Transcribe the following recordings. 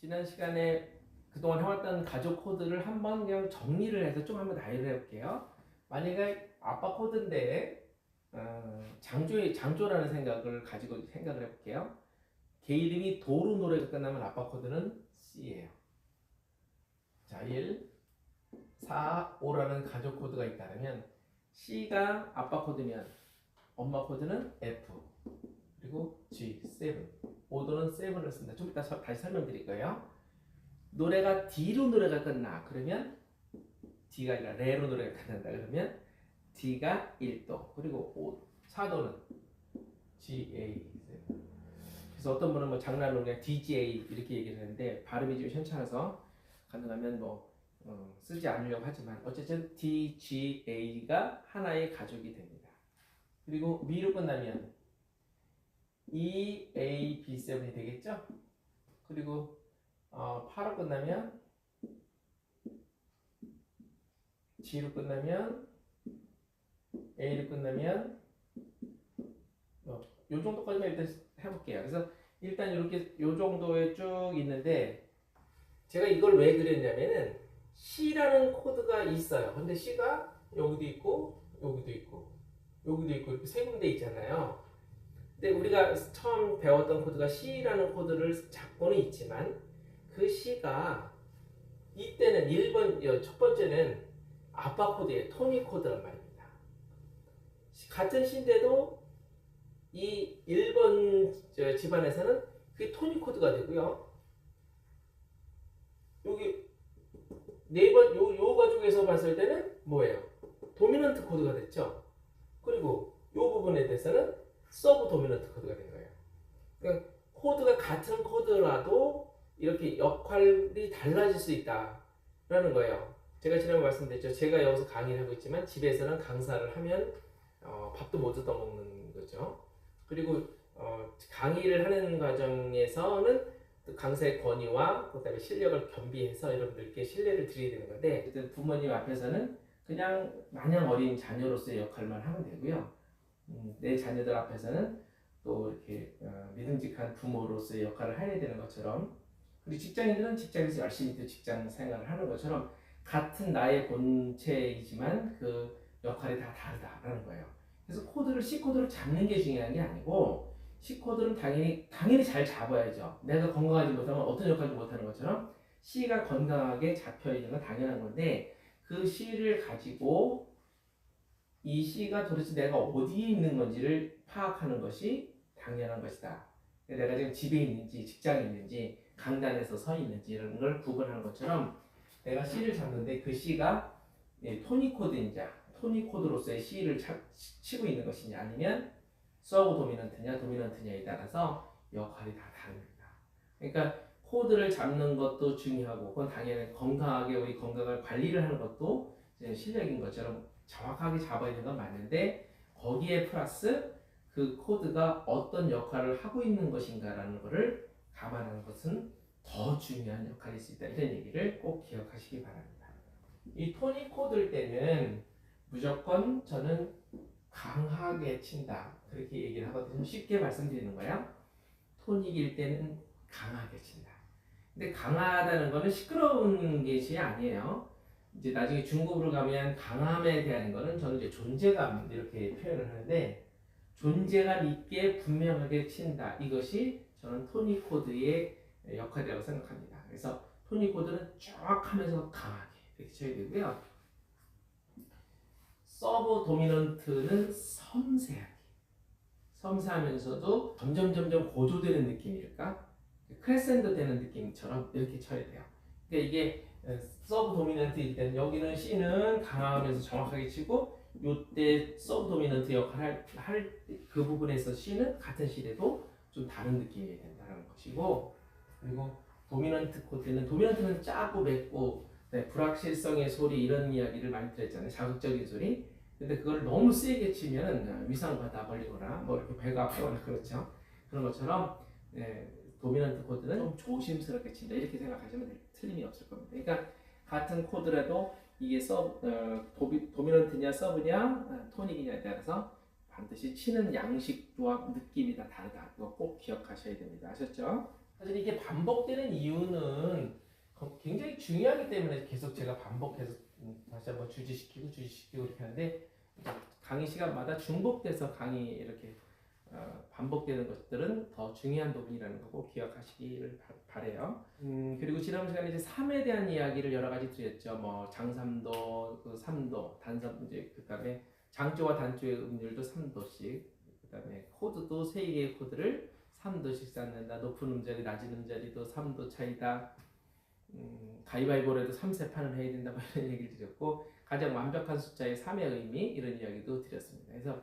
지난 시간에 그동안 해왔던 가족 코드를 한번 그냥 정리를 해서 좀 한번 나열을 해볼게요. 만약에 아빠 코드인데 어, 장조의 장조라는 생각을 가지고 생각을 해볼게요. 개 이름이 도로 노래가 끝나면 아빠 코드는 C예요. 자, 1, 4, 5라는 가족 코드가 있다면 C가 아빠 코드면 엄마 코드는 F 그리고 G, 7 5도는 7을 쓴다. 좀 이따 서- 다시 설명드릴 거예요. 노래가 D로 노래가 끝나 그러면 D가 아니라 레로 노래가 끝난다 그러면 D가 1도 그리고 5, 4도는 GA 그래서 어떤 분은 뭐 장난으로 그냥 DGA 이렇게 얘기를 하는데 발음이 좀 현찮아서 가능하면 뭐 어, 쓰지 않으려고 하지만 어쨌든 DGA가 하나의 가족이 됩니다. 그리고 미로 끝나면 E, A, B7이 되겠죠? 그리고 어, 8로 끝나면 G로 끝나면 A로 끝나면 어, 요 정도까지만 일단 해볼게요. 그래서 일단 이렇게 요 정도에 쭉 있는데 제가 이걸 왜 그렸냐면은 C라는 코드가 있어요. 근데 C가 여기도 있고 여기도 있고 여기도 있고 이렇게 세 군데 있잖아요. 근데 우리가 처음 배웠던 코드가 C라는 코드를 잡고는 있지만 그 C가 이때는 1번 첫 번째는 아빠 코드의 토니 코드란 말입니다. 같은 C인데도 이 1번 저 집안에서는 그게 토니 코드가 되고요. 여기 네번 요, 요 가족에서 봤을 때는 뭐예요? 도미넌트 코드가 됐죠. 그리고 요 부분에 대해서는 서브 도미넌트 코드가 된 거예요. 그러니까 코드가 같은 코드라도 이렇게 역할이 달라질 수 있다라는 거예요. 제가 지난번 말씀드렸죠. 제가 여기서 강의를 하고 있지만 집에서는 강사를 하면 어, 밥도 못 얻어 먹는 거죠. 그리고 어, 강의를 하는 과정에서는 또 강사의 권위와 그다음에 실력을 겸비해서 여러분들께 신뢰를 드려야 되는 건데 부모님 앞에서는 그냥 마냥 어린 자녀로서의 역할만 하면 되고요. 음, 내 자녀들 앞에서는 또 이렇게 어, 믿음직한 부모로서의 역할을 해야 되는 것처럼 그리고 직장인들은 직장에서 열심히 또 직장 생활을 하는 것처럼 같은 나의 본체이지만 그 역할이 다 다르다라는 거예요. 그래서 코드를 C 코드를 잡는 게 중요한 게 아니고 C 코드는 당연히 당연히 잘 잡아야죠. 내가 건강하지 못하면 어떤 역할도 못하는 것처럼 C가 건강하게 잡혀 있는 건 당연한 건데 그 C를 가지고 이 C가 도대체 내가 어디에 있는 건지를 파악하는 것이 당연한 것이다. 내가 지금 집에 있는지 직장에 있는지 강단에서 서 있는지 이런 걸 구분하는 것처럼 내가 C를 잡는데 그 C가 예, 토니 코드인지 토니 코드로서의 C를 차- 치고 있는 것이냐 아니면 서브 도미넌트냐 도미넌트냐에 따라서 역할이 다 다릅니다. 그러니까 코드를 잡는 것도 중요하고 그건 당연히 건강하게 우리 건강을 관리를 하는 것도 실력인 것처럼 정확하게 잡아야 되는 건 맞는데 거기에 플러스 그 코드가 어떤 역할을 하고 있는 것인가라는 것을 감안하는 것은 더 중요한 역할일 수 있다 이런 얘기를 꼭 기억하시기 바랍니다. 이 토니 코드일 때는 무조건 저는 강하게 친다 그렇게 얘기를 하거든요. 쉽게 말씀드리는 거야. 토닉일 때는 강하게 친다. 근데 강하다는 거는 시끄러운 것이 아니에요. 이제 나중에 중국으로 가면 강함에 대한 거는 저는 이제 존재감 이렇게 표현을 하는데 존재감 있게 분명하게 친다. 이것이 저는 토니 코드의 역할이라고 생각합니다. 그래서 토니 코드는 쫙 하면서 강하게 이렇게 쳐야 되고요. 서브 도미넌트는 섬세하게 섬세하면서도 점점 점점 고조되는 느낌일까? 크레센도 되는 느낌처럼 이렇게 쳐야 돼요. 그러니까 이게 어, 서브 도미넌트일 때는 여기는 C는 강하면서 정확하게 치고 요때 서브 도미넌트 역할을 할 그 부분에서 C는 같은 C래도 좀 다른 느낌이 된다는 것이고 그리고 도미넌트 코드는 도미넌트는 짜고 맵고 네, 불확실성의 소리 이런 이야기를 많이 들었잖아요. 자극적인 소리. 근데 그걸 너무 세게 치면 위상받아 버리거나 뭐 이렇게 배가 아프거나 그렇죠. 그런 것처럼 네, 도미넌트 코드는 좀 조심스럽게 친다 이렇게 생각하시면. 틀림이 없을 겁니다. 그러니까 같은 코드라도 이게 서 어, 도비, 도미넌트냐 서브냐 어, 토닉이냐에 따라서 반드시 치는 양식 조합 느낌이 다 다르다. 이거 꼭 기억하셔야 됩니다. 아셨죠? 사실 이게 반복되는 이유는 거- 굉장히 중요하기 때문에 계속 제가 반복해서 음, 다시 한번 주지시키고 주지시키고 이렇게 하는데 강의 시간마다 중복돼서 강의 이렇게 어, 반복되는 것들은 더 중요한 부분이라는 거고 기억하시기를 바, 바래요. 음, 그리고 지난 시간에 이제 삶에 대한 이야기를 여러 가지 드렸죠. 뭐 장삼도, 그 삼도, 단삼 이제 그다음에 장조와 단조의 음률도 3도씩, 그다음에 코드도 세 개의 코드를 3도씩 쌓는다. 높은 음자리, 낮은 음자리도 3도 차이다. 음, 가위바위보로도 3세 판을 해야 된다. 뭐 이런 얘기를 드렸고 가장 완벽한 숫자의 3의 의미 이런 이야기도 드렸습니다. 그래서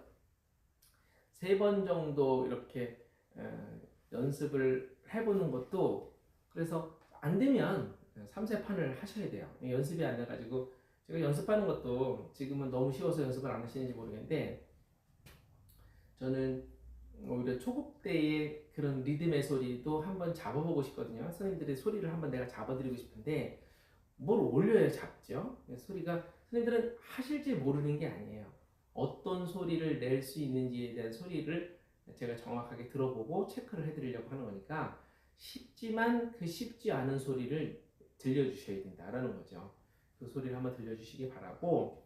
세 번 정도 이렇게 어, 연습을 해보는 것도 그래서 안 되면 3세 판을 하셔야 돼요. 연습이 안 돼가지고 제가 연습하는 것도 지금은 너무 쉬워서 연습을 안 하시는지 모르겠는데 저는 오히려 초급 때의 그런 리듬의 소리도 한번 잡아보고 싶거든요. 선생님들의 소리를 한번 내가 잡아드리고 싶은데 뭘 올려야 잡죠? 소리가 선생님들은 하실지 모르는 게 아니에요. 어떤 소리를 낼 수 있는지에 대한 소리를 제가 정확하게 들어보고 체크를 해드리려고 하는 거니까 쉽지만 그 쉽지 않은 소리를 들려주셔야 된다라는 거죠. 그 소리를 한번 들려주시기 바라고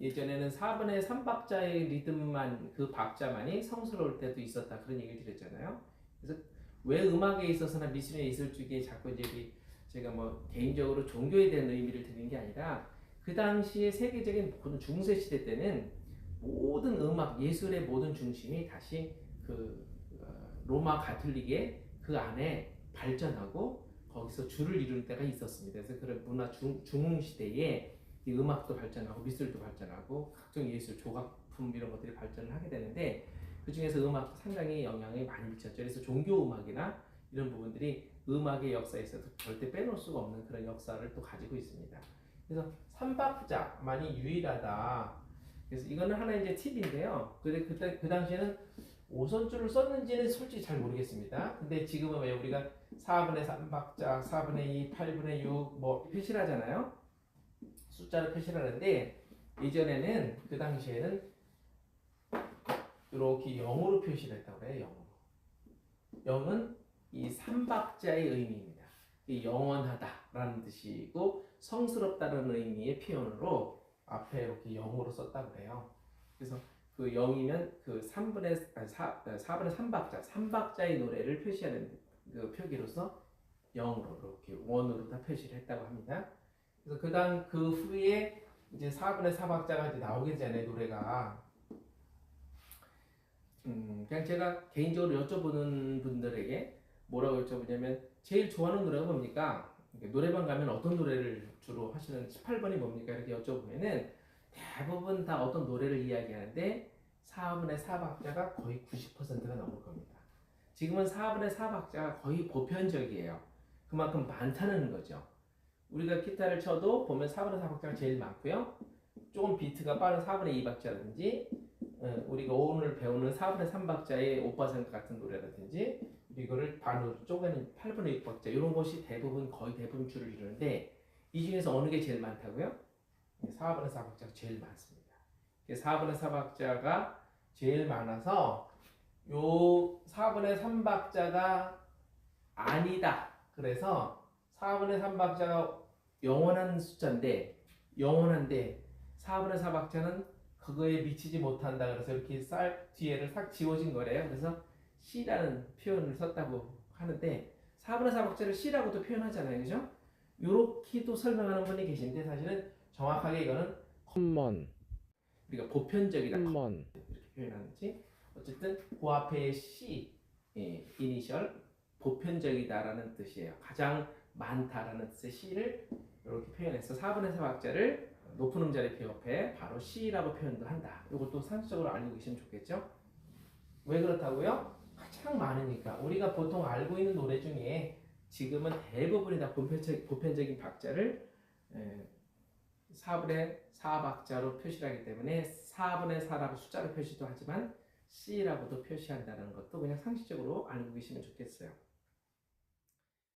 예전에는 4분의 3박자의 리듬만 그 박자만이 성스러울 때도 있었다 그런 얘기를 드렸잖아요. 그래서 왜 음악에 있어서나 미술에 있을 쪽에 자꾸 이제 이 제가 뭐 개인적으로 종교에 대한 의미를 드리는 게 아니라 그 당시에 세계적인 중세 시대 때는 모든 음악 예술의 모든 중심이 다시 그 어, 로마 가톨릭의 그 안에 발전하고 거기서 줄을 이룰 때가 있었습니다. 그래서 그런 문화 중, 중흥 시대에 이 음악도 발전하고 미술도 발전하고 각종 예술 조각품 이런 것들이 발전을 하게 되는데 그 중에서 음악도 상당히 영향이 많이 미쳤죠. 그래서 종교 음악이나 이런 부분들이 음악의 역사에서도 절대 빼놓을 수가 없는 그런 역사를 또 가지고 있습니다. 그래서 삼박자만이 유일하다. 그래서 이거는 하나 이제 팁인데요. 근데 그때 그 당시에는 오선줄을 썼는지는 솔직히 잘 모르겠습니다. 근데 지금은 왜 우리가 4분의 3박자, 4분의 2, 8분의 6 뭐 표시를 하잖아요. 숫자를 표시를 하는데 예전에는 그 당시에는 이렇게 0으로 표시를 했다고 해요. 0으로. 0은 이 3박자의 의미입니다. 이 영원하다라는 뜻이고 성스럽다는 의미의 표현으로 앞에 이렇게 0으로 썼다고 그래요. 그래서 그 0이면 그 3분의 아니 4, 4분의 3박자, 3박자의 노래를 표시하는 그 표기로서 0으로 이렇게 원으로 다 표시를 했다고 합니다. 그래서 그다음 그 후에 이제 4분의 4박자가 이제 나오기 전에 노래가 음 그냥 제가 개인적으로 여쭤보는 분들에게 뭐라고 여쭤보냐면 제일 좋아하는 노래가 뭡니까? 노래방 가면 어떤 노래를 주로 하시는 18번이 뭡니까? 이렇게 여쭤보면은 대부분 다 어떤 노래를 이야기하는데 4분의 4박자가 거의 90%가 넘을 겁니다. 지금은 4분의 4박자가 거의 보편적이에요. 그만큼 많다는 거죠. 우리가 기타를 쳐도 보면 4분의 4박자가 제일 많고요. 조금 비트가 빠른 4분의 2박자라든지 어, 우리가 오늘 배우는 4분의 3박자의 오빠생 같은 노래라든지 이거를 반으로 쪼개는 8분의 6박자 이런 것이 대부분 거의 대부분 줄을 이루는데 이 중에서 어느 게 제일 많다고요? 4분의 4박자가 제일 많습니다. 4분의 4박자가 제일 많아서 요 4분의 3박자가 아니다. 그래서 4분의 3박자가 영원한 숫자인데 영원한데 4분의 4박자는 그거에 미치지 못한다. 그래서 이렇게 쌀 뒤에를 싹 지워진 거래요. 그래서 C라는 표현을 썼다고 하는데 4분의 4박자를 C라고도 표현하잖아요. 그죠? 요렇게도 설명하는 분이 계신데 사실은 정확하게 이거는 커먼 우리가 보편적이다 커먼 이렇게 표현하는지 어쨌든 그 앞에 C 예, 이니셜 보편적이다라는 뜻이에요. 가장 많다라는 뜻의 C를 이렇게 표현해서 4분의 4박자를 높은 음자리 표 옆에 바로 C라고 표현도 한다. 이것도 상식적으로 알고 계시면 좋겠죠? 왜 그렇다고요? 가장 많으니까 우리가 보통 알고 있는 노래 중에 지금은 대부분이 다 보편적, 보편적인 박자를 에, 4분의 4박자로 표시를 하기 때문에 4분의 4라고 숫자로 표시도 하지만 C라고도 표시한다는 것도 그냥 상식적으로 알고 계시면 좋겠어요.